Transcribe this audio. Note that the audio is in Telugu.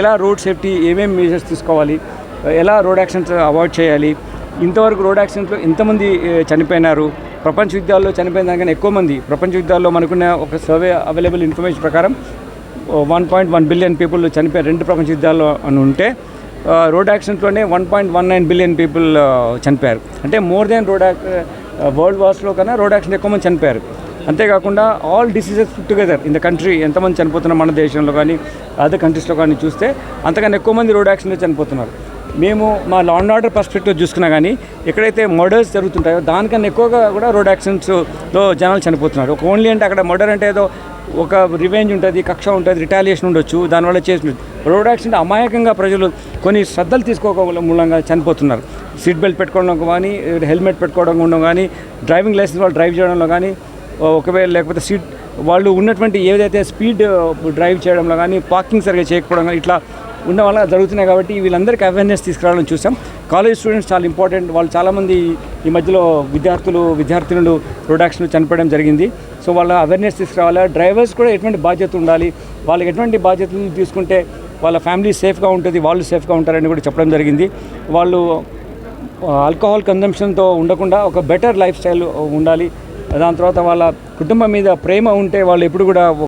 ఎలా రోడ్ సేఫ్టీ ఏమేమి మెజర్స్ తీసుకోవాలి ఎలా రోడ్ యాక్సిడెంట్స్ అవాయిడ్ చేయాలి ఇంతవరకు రోడ్ యాక్సిడెంట్లో ఎంతమంది చనిపోయినారు ప్రపంచ యుద్ధాల్లో చనిపోయిన దానికన్నా ఎక్కువ మంది ప్రపంచ యుద్ధాల్లో మనకున్న ఒక సర్వే అవైలబుల్ ఇన్ఫర్మేషన్ ప్రకారం one point one billion people చనిపోయారు రెండు ప్రపంచ యుద్ధాల్లో అని ఉంటే road యాక్సిడెంట్లోనే one point one nine billion people చనిపోయారు. అంటే more than road ac world వార్స్లో కన్నా రోడ్ యాక్సిడెంట్ ఎక్కువ మంది చనిపోయారు. అంతేకాకుండా all diseases together in the country ఎంతమంది చనిపోతున్నారు మన దేశంలో కానీ అదర్ కంట్రీస్లో కానీ చూస్తే అంతకన్నా ఎక్కువ మంది రోడ్ యాక్సిడెంట్ చనిపోతున్నారు. మేము మా లా అండ్ ఆర్డర్ పర్స్పెక్టివ్ చూసుకున్నా కానీ ఎక్కడైతే మర్డర్స్ జరుగుతుంటాయో దానికన్నా ఎక్కువగా కూడా రోడ్ యాక్సిడెంట్స్లో జనాలు చనిపోతున్నారు. ఒక ఓన్లీ అంటే అక్కడ మర్డర్ అంటే ఏదో ఒక రివెంజ్ ఉంటుంది కక్ష ఉంటుంది రిటాలియేషన్ ఉండొచ్చు దానివల్ల చేసిన రోడ్ యాక్సిడెంట్ అమాయకంగా ప్రజలు కొన్ని శ్రద్ధలు తీసుకోవడం మూలంగా చనిపోతున్నారు. సీట్ బెల్ట్ పెట్టుకోవడం కానీ హెల్మెట్ పెట్టుకోవడం ఉండడం కానీ డ్రైవింగ్ లైసెన్స్ వాళ్ళు డ్రైవ్ చేయడంలో కానీ ఒకవేళ లేకపోతే సీట్ వాళ్ళు ఉన్నటువంటి ఏదైతే స్పీడ్ డ్రైవ్ చేయడంలో కానీ పార్కింగ్ సరిగ్గా చేయకపోవడం కానీ ఇట్లా ఉండడం వల్ల జరుగుతున్నాయి కాబట్టి వీళ్ళందరికీ అవేర్నెస్ తీసుకురావాలని చూసాం కాలేజ్ స్టూడెంట్స్ చాలా ఇంపార్టెంట్ వాళ్ళు చాలామంది ఈ మధ్యలో విద్యార్థులు విద్యార్థినులు రోడ్ యాక్సిడెంట్ చనిపోవడం జరిగింది. సో వాళ్ళ అవేర్నెస్ తీసుకురావాలి. డ్రైవర్స్ కూడా ఎటువంటి బాధ్యత ఉండాలి. వాళ్ళకి ఎటువంటి బాధ్యతలు తీసుకుంటే వాళ్ళ ఫ్యామిలీ సేఫ్గా ఉంటుంది వాళ్ళు సేఫ్గా ఉంటారని కూడా చెప్పడం జరిగింది. వాళ్ళు ఆల్కహాల్ కన్జంప్షన్తో ఉండకుండా ఒక బెటర్ లైఫ్ స్టైల్ ఉండాలి. దాని తర్వాత వాళ్ళ కుటుంబం మీద ప్రేమ ఉంటే వాళ్ళు ఎప్పుడు కూడా